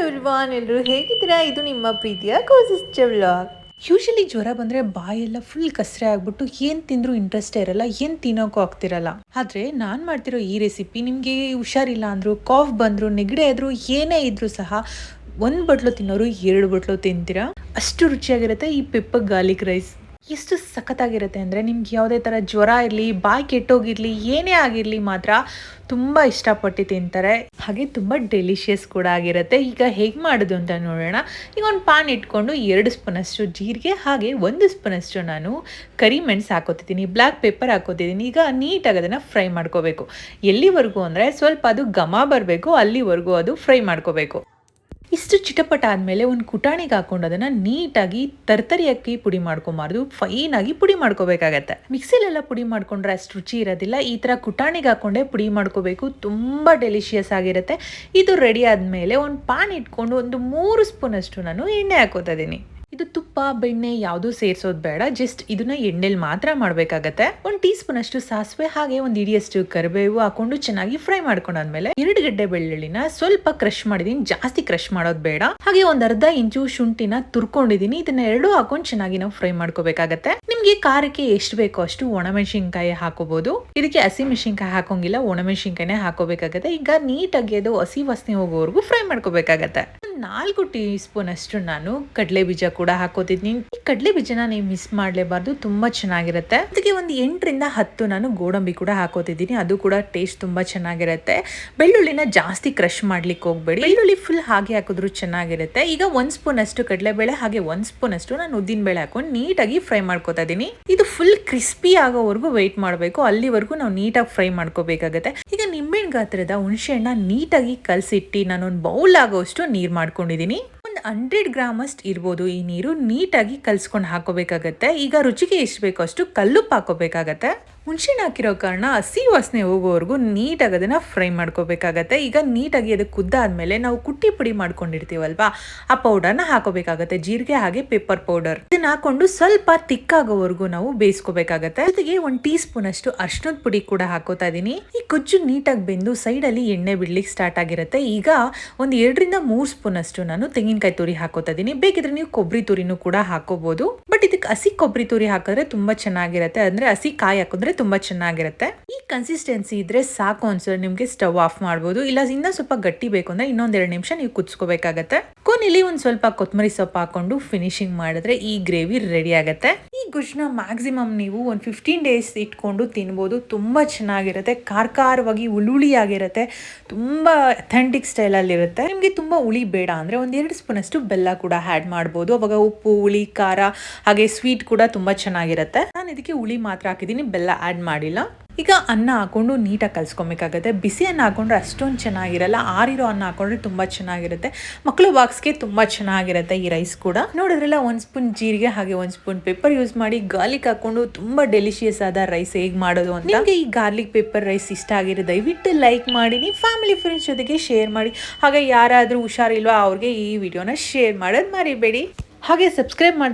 Everyone ಎಲ್ಲರೂ ಹೇಗಿದ್ದೀರಾ? ಇದು ನಿಮ್ಮ ಪ್ರೀತಿಯ ಕೋಸಿಸ್ ವ್ಲಾಗ್ ಯೂಶಲಿ ಜ್ವರ ಬಂದರೆ ಬಾಯೆಲ್ಲ ಫುಲ್ ಕಸರೆ ಆಗ್ಬಿಟ್ಟು ಏನು ತಿಂದರೂ ಇಂಟ್ರೆಸ್ಟೇ ಇರಲ್ಲ, ಏನು ತಿನ್ನೋಕ್ಕೂ ಆಗ್ತಿರಲ್ಲ. ಆದರೆ ನಾನು ಮಾಡ್ತಿರೋ ಈ ರೆಸಿಪಿ ನಿಮಗೆ ಹುಷಾರಿಲ್ಲ ಅಂದ್ರು ಕಾಫ್ ಬಂದರು, ನೆಗಡಿ ಆದರೂ, ಏನೇ ಇದ್ದರೂ ಸಹ ಒಂದು ಬಟ್ಲು ತಿನ್ನೋರು ಎರಡು ಬಟ್ಲು ತಿಂತೀರಾ? ಅಷ್ಟು ರುಚಿಯಾಗಿರುತ್ತೆ ಈ ಪೆಪ್ಪ ಗಾರ್ಲಿಕ್ ರೈಸ್ ಎಷ್ಟು ಸಖತ್ತಾಗಿರುತ್ತೆ ಅಂದರೆ ನಿಮ್ಗೆ ಯಾವುದೇ ಥರ ಜ್ವರ ಇರಲಿ, ಬಾಯಿ ಕೆಟ್ಟೋಗಿರಲಿ, ಏನೇ ಆಗಿರಲಿ ಮಾತ್ರ ತುಂಬ ಇಷ್ಟಪಟ್ಟು ತಿಂತಾರೆ. ಹಾಗೆ ತುಂಬ ಡೆಲಿಷಿಯಸ್ ಕೂಡ ಆಗಿರುತ್ತೆ. ಈಗ ಹೇಗೆ ಮಾಡೋದು ಅಂತ ನೋಡೋಣ. ಈಗ ಒಂದು ಪಾನ್ ಇಟ್ಕೊಂಡು ಎರಡು ಸ್ಪೂನಷ್ಟು ಜೀರಿಗೆ, ಹಾಗೆ ಒಂದು ಸ್ಪೂನಷ್ಟು ನಾನು ಕರಿ ಮೆಣಸು ಹಾಕೋತಿದ್ದೀನಿ ಬ್ಲ್ಯಾಕ್ ಪೇಪರ್ ಹಾಕೋತಿದ್ದೀನಿ. ಈಗ ನೀಟಾಗಿ ಅದನ್ನು ಫ್ರೈ ಮಾಡ್ಕೋಬೇಕು. ಎಲ್ಲಿವರೆಗೂ ಅಂದರೆ ಸ್ವಲ್ಪ ಅದು ಘಮ ಬರಬೇಕು, ಅಲ್ಲಿವರೆಗೂ ಅದು ಫ್ರೈ ಮಾಡ್ಕೋಬೇಕು. ಇಷ್ಟು ಚಿಟಪಟ ಆದಮೇಲೆ ಒಂದು ಕುಟಾಣಿಗೆ ಹಾಕೊಂಡು ಅದನ್ನು ನೀಟಾಗಿ ತರ್ತರಿ ಅಕ್ಕಿ ಪುಡಿ ಮಾಡ್ಕೊಬಾರ್ದು. ಫೈನಾಗಿ ಪುಡಿ ಮಾಡ್ಕೋಬೇಕಾಗತ್ತೆ. ಮಿಕ್ಸಿಲೆಲ್ಲ ಪುಡಿ ಮಾಡ್ಕೊಂಡ್ರೆ ಅಷ್ಟು ರುಚಿ ಇರೋದಿಲ್ಲ. ಈ ಥರ ಕುಟಾಣಿಗೆ ಹಾಕೊಂಡೇ ಪುಡಿ ಮಾಡ್ಕೋಬೇಕು. ತುಂಬ ಡೆಲಿಷಿಯಸ್ ಆಗಿರುತ್ತೆ. ಇದು ರೆಡಿ ಆದಮೇಲೆ ಒಂದು ಪಾನ್ ಇಟ್ಕೊಂಡು ಒಂದು ಮೂರು ಸ್ಪೂನಷ್ಟು ನಾನು ಎಣ್ಣೆ ಹಾಕೋತಾ ಇದ್ದೀನಿ ಇದು ತುಪ್ಪ, ಬೆಣ್ಣೆ ಯಾವುದು ಸೇರಿಸೋದು ಬೇಡ. ಜಸ್ಟ್ ಇದನ್ನ ಎಣ್ಣೆಲಿ ಮಾತ್ರ ಮಾಡಬೇಕಾಗತ್ತೆ. ಒಂದು ಟೀ ಸ್ಪೂನ್ ಅಷ್ಟು ಸಾಸಿವೆ, ಹಾಗೆ ಒಂದು ಇಡಿಯಷ್ಟು ಕರಿಬೇವು ಹಾಕೊಂಡು ಚೆನ್ನಾಗಿ ಫ್ರೈ ಮಾಡ್ಕೊಂಡಾದ್ಮೇಲೆ ಎರಡು ಗಡ್ಡೆ ಬೆಳ್ಳುಳ್ಳಿನ ಸ್ವಲ್ಪ ಕ್ರಶ್ ಮಾಡಿದೀನಿ. ಜಾಸ್ತಿ ಕ್ರಶ್ ಮಾಡೋದು ಬೇಡ. ಹಾಗೆ ಒಂದ್ ಅರ್ಧ ಇಂಚು ಶುಂಠಿನ ತುರ್ಕೊಂಡಿದೀನಿ. ಇದನ್ನ ಎರಡು ಹಾಕೊಂಡು ಚೆನ್ನಾಗಿ ನಾವು ಫ್ರೈ ಮಾಡ್ಕೋಬೇಕಾಗತ್ತೆ. ನಿಮ್ಗೆ ಖಾರಕ್ಕೆ ಎಷ್ಟು ಬೇಕೋ ಅಷ್ಟು ಒಣಮೆಣಸಿನ್ಕಾಯಿ ಹಾಕೋಬಹುದು ಇದಕ್ಕೆ ಹಸಿ ಮೆಣಸಿನ್ಕಾಯಿ ಹಾಕೋಂಗಿಲ್ಲ, ಒಣಮೆಣಸಿನ್ಕಾಯಿನೇ ಹಾಕೋಬೇಕಾಗತ್ತೆ. ಈಗ ನೀಟಾಗಿ ಅದು ಹಸಿ ವಾಸನೆ ಹೋಗೋವರೆಗೂ ಫ್ರೈ ಮಾಡ್ಕೋಬೇಕಾಗತ್ತೆ. ನಾಲ್ಕು ಟೀ ಸ್ಪೂನ್ ಅಷ್ಟು ನಾನು ಕಡಲೆ ಬೀಜ ಕೂಡ ಹಾಕೋತಿದ್ದೀನಿ ಈ ಕಡಲೆ ಬೀಜನ ನೀವು ಮಿಸ್ ಮಾಡಲೇಬಾರ್ದು, ತುಂಬಾ ಚೆನ್ನಾಗಿರುತ್ತೆ. ಅದಕ್ಕೆ ಒಂದು ಎಂಟರಿಂದ ಹತ್ತು ನಾನು ಗೋಡಂಬಿ ಕೂಡ ಹಾಕೋತಿದ್ದೀನಿ, ಅದು ಕೂಡ ಟೇಸ್ಟ್ ತುಂಬಾ ಚೆನ್ನಾಗಿರುತ್ತೆ. ಬೆಳ್ಳುಳ್ಳಿನ ಜಾಸ್ತಿ ಕ್ರಶ್ ಮಾಡ್ಲಿಕ್ಕೆ ಹೋಗ್ಬೇಡಿ. ಬೆಳ್ಳುಳ್ಳಿ ಫುಲ್ ಹಾಗೆ ಹಾಕಿದ್ರು ಚೆನ್ನಾಗಿರುತ್ತೆ. ಈಗ ಒಂದ್ ಸ್ಪೂನ್ ಅಷ್ಟು ಕಡಲೆಬೇಳೆ, ಹಾಗೆ ಒಂದ್ ಸ್ಪೂನ್ ಅಷ್ಟು ನಾನು ಉದ್ದಿನ ಬೇಳೆ ಹಾಕೊಂಡು ನೀಟಾಗಿ ಫ್ರೈ ಮಾಡ್ಕೋತಾ ಇದೀನಿ. ಇದು ಫುಲ್ ಕ್ರಿಸ್ಪಿ ಆಗೋವರೆಗೂ ವೆಯ್ಟ್ ಮಾಡಬೇಕು, ಅಲ್ಲಿವರೆಗೂ ನಾವು ನೀಟಾಗಿ ಫ್ರೈ ಮಾಡ್ಕೋಬೇಕಾಗತ್ತೆ. ಈಗ ನಿಂಬೆಹಣ್ಣು ಗಾತ್ರದ ಹುಣಸೆ ಹಣ್ಣ ನೀಟಾಗಿ ಕಲಸಿಟ್ಟು ನಾನು ಒಂದು ಬೌಲ್ ಆಗೋಷ್ಟು ನೀರು ಮಾಡ್ಕೊಂಡಿದ್ದೀನಿ. ಒಂದು ಹಂಡ್ರೆಡ್ ಗ್ರಾಮ್ ಅಷ್ಟು ಇರ್ಬೋದು ಈ ನೀರು ನೀಟಾಗಿ ಕಲ್ಸ್ಕೊಂಡು ಹಾಕೋಬೇಕಾಗತ್ತೆ. ಈಗ ರುಚಿಗೆ ಎಷ್ಟು ಬೇಕೋ ಅಷ್ಟು ಕಲ್ಲುಪ್ಪು ಹಾಕೋಬೇಕಾಗತ್ತೆ. ಹುಣಸೆಹಣ್ಣು ಹಾಕಿರೋ ಕಾರಣ ಹಸಿ ವಾಸನೆ ಹೋಗೋವರೆಗೂ ನೀಟಾಗಿ ಅದನ್ನು ಫ್ರೈ ಮಾಡ್ಕೋಬೇಕಾಗತ್ತೆ. ಈಗ ನೀಟಾಗಿ ಅದಕ್ಕೆ ಕುದ್ದಾದ್ಮೇಲೆ ನಾವು ಕುಟ್ಟಿ ಪುಡಿ ಮಾಡ್ಕೊಂಡಿರ್ತೀವಲ್ವಾ, ಆ ಪೌಡರ್ನ ಹಾಕೋಬೇಕಾಗತ್ತೆ. ಜೀರಿಗೆ ಹಾಗೆ ಪೆಪ್ಪರ್ ಪೌಡರ್. ಇದನ್ನ ಹಾಕೊಂಡು ಸ್ವಲ್ಪ ತಿಕ್ಕಾಗೋವರೆಗೂ ನಾವು ಬೇಯಿಸ್ಕೋಬೇಕಾಗತ್ತೆ. ಜೊತೆಗೆ ಒಂದು ಟೀ ಸ್ಪೂನ್ ಅಷ್ಟು ಅರ್ಶನದ ಪುಡಿ ಕೂಡ ಹಾಕೋತಾ ಇದೀನಿ. ಈ ಗೊಜ್ಜು ನೀಟಾಗಿ ಬೆಂದು ಸೈಡಲ್ಲಿ ಎಣ್ಣೆ ಬಿಡ್ಲಿಕ್ಕೆ ಸ್ಟಾರ್ಟ್ ಆಗಿರುತ್ತೆ. ಈಗ ಒಂದು ಎರಡರಿಂದ ಮೂರು ಸ್ಪೂನ್ ಅಷ್ಟು ನಾನು ತೆಂಗಿನಕಾಯಿ ತುರಿ ಹಾಕೋತಾ ಇದೀನಿ. ಬೇಕಿದ್ರೆ ನೀವು ಕೊಬ್ಬರಿ ತುರಿನೂ ಕೂಡ ಹಾಕೋಬಹುದು ಬಟ್ ಇದಕ್ಕೆ ಹಸಿ ಕೊಬ್ಬರಿ ತುರಿ ಹಾಕಿದ್ರೆ ತುಂಬ ಚೆನ್ನಾಗಿರುತ್ತೆ. ಅಂದ್ರೆ ಹಸಿ ಕಾಯಿ ಹಾಕಿದ್ರೆ ತುಂಬ ಚೆನ್ನಾಗಿರುತ್ತೆ. ಈ ಕನ್ಸಿಸ್ಟೆನ್ಸಿ ಇದ್ರೆ ಸಾಕು ಅನ್ಸೋ ನಿಮಗೆ ಸ್ಟವ್ ಆಫ್ ಮಾಡ್ಬೋದು. ಇಲ್ಲ, ಇನ್ನೂ ಸ್ವಲ್ಪ ಗಟ್ಟಿ ಬೇಕು ಅಂದ್ರೆ ಇನ್ನೊಂದೆರಡು ನಿಮಿಷ ನೀವು ಕುದಿಸ್ಕೋಬೇಕಾಗತ್ತೆ. ಕೊನೆಯಲ್ಲಿ ಒಂದ್ ಸ್ವಲ್ಪ ಕೊತ್ತಂಬರಿ ಸೊಪ್ಪು ಹಾಕೊಂಡು ಫಿನಿಶಿಂಗ್ ಮಾಡಿದ್ರೆ ಈ ಗ್ರೇವಿ ರೆಡಿ ಆಗುತ್ತೆ. ಈ ಗುಜ್ನ ಮ್ಯಾಕ್ಸಿಮಮ್ ನೀವು ಒಂದು ಫಿಫ್ಟೀನ್ ಡೇಸ್ ಇಟ್ಕೊಂಡು ತಿನ್ಬೋದು. ತುಂಬ ಚೆನ್ನಾಗಿರುತ್ತೆ. ಖಾರ ಖಾರವಾಗಿ ಆಗಿರುತ್ತೆ ತುಂಬ ಅಥೆಂಟಿಕ್ ಸ್ಟೈಲಲ್ಲಿರುತ್ತೆ ನಿಮಗೆ ತುಂಬ ಹುಳಿ ಬೇಡ ಅಂದರೆ ಒಂದೆರಡು ಎರಡು ಸ್ಪೂನ್ ಅಷ್ಟು ಬೆಲ್ಲ ಕೂಡ ಆ್ಯಡ್ ಮಾಡ್ಬೋದು. ಅವಾಗ ಉಪ್ಪು, ಹುಳಿ, ಖಾರ ಹಾಗೆ ಸ್ವೀಟ್ ಕೂಡ ತುಂಬ ಚೆನ್ನಾಗಿರುತ್ತೆ. ನಾನು ಇದಕ್ಕೆ ಹುಳಿ ಮಾತ್ರ ಹಾಕಿದ್ದೀನಿ. ಬೆಲ್ಲ ಆ್ಯಡ್ ಮಾಡಿಲ್ಲ. ಈಗ ಅನ್ನ ಹಾಕ್ಕೊಂಡು ನೀಟಾಗಿ ಕಲಿಸ್ಕೊಬೇಕಾಗುತ್ತೆ. ಬಿಸಿ ಅನ್ನ ಹಾಕೊಂಡ್ರೆ ಅಷ್ಟೊಂದು ಚೆನ್ನಾಗಿರಲ್ಲ. ಆರಿರೋ ಅನ್ನ ಹಾಕೊಂಡ್ರೆ ತುಂಬ ಚೆನ್ನಾಗಿರುತ್ತೆ. ಮಕ್ಕಳು ಬಾಕ್ಸ್ಗೆ ತುಂಬ ಚೆನ್ನಾಗಿರುತ್ತೆ ಈ ರೈಸ್ ಕೂಡ. ನೋಡಿದ್ರಲ್ಲ, ಒಂದು ಸ್ಪೂನ್ ಜೀರಿಗೆ ಹಾಗೆ ಒಂದು ಸ್ಪೂನ್ ಪೆಪ್ಪರ್ ಯೂಸ್ ಮಾಡಿ ಗಾರ್ಲಿಕ್ ಹಾಕೊಂಡು ತುಂಬ ಡೆಲಿಷಿಯಸ್ ಆದ ರೈಸ್ ಹೇಗೆ ಮಾಡೋದು ಅಂತ. ನಿಮಗೆ ಈ ಗಾರ್ಲಿಕ್ ಪೆಪ್ಪರ್ ರೈಸ್ ಇಷ್ಟ ಆಗಿರೋ ದಯವಿಟ್ಟು ಲೈಕ್ ಮಾಡಿ, ನೀವು ಫ್ಯಾಮಿಲಿ ಫ್ರೆಂಡ್ಸ್ ಜೊತೆಗೆ ಶೇರ್ ಮಾಡಿ. ಹಾಗೆ ಯಾರಾದರೂ ಹುಷಾರಿಲ್ವಾ ಅವ್ರಿಗೆ ಈ ವಿಡಿಯೋನ ಶೇರ್ ಮಾಡೋದು ಮರಿಬೇಡಿ. ಹಾಗೆ ಸಬ್ಸ್ಕ್ರೈಬ್ ಮಾಡದೆ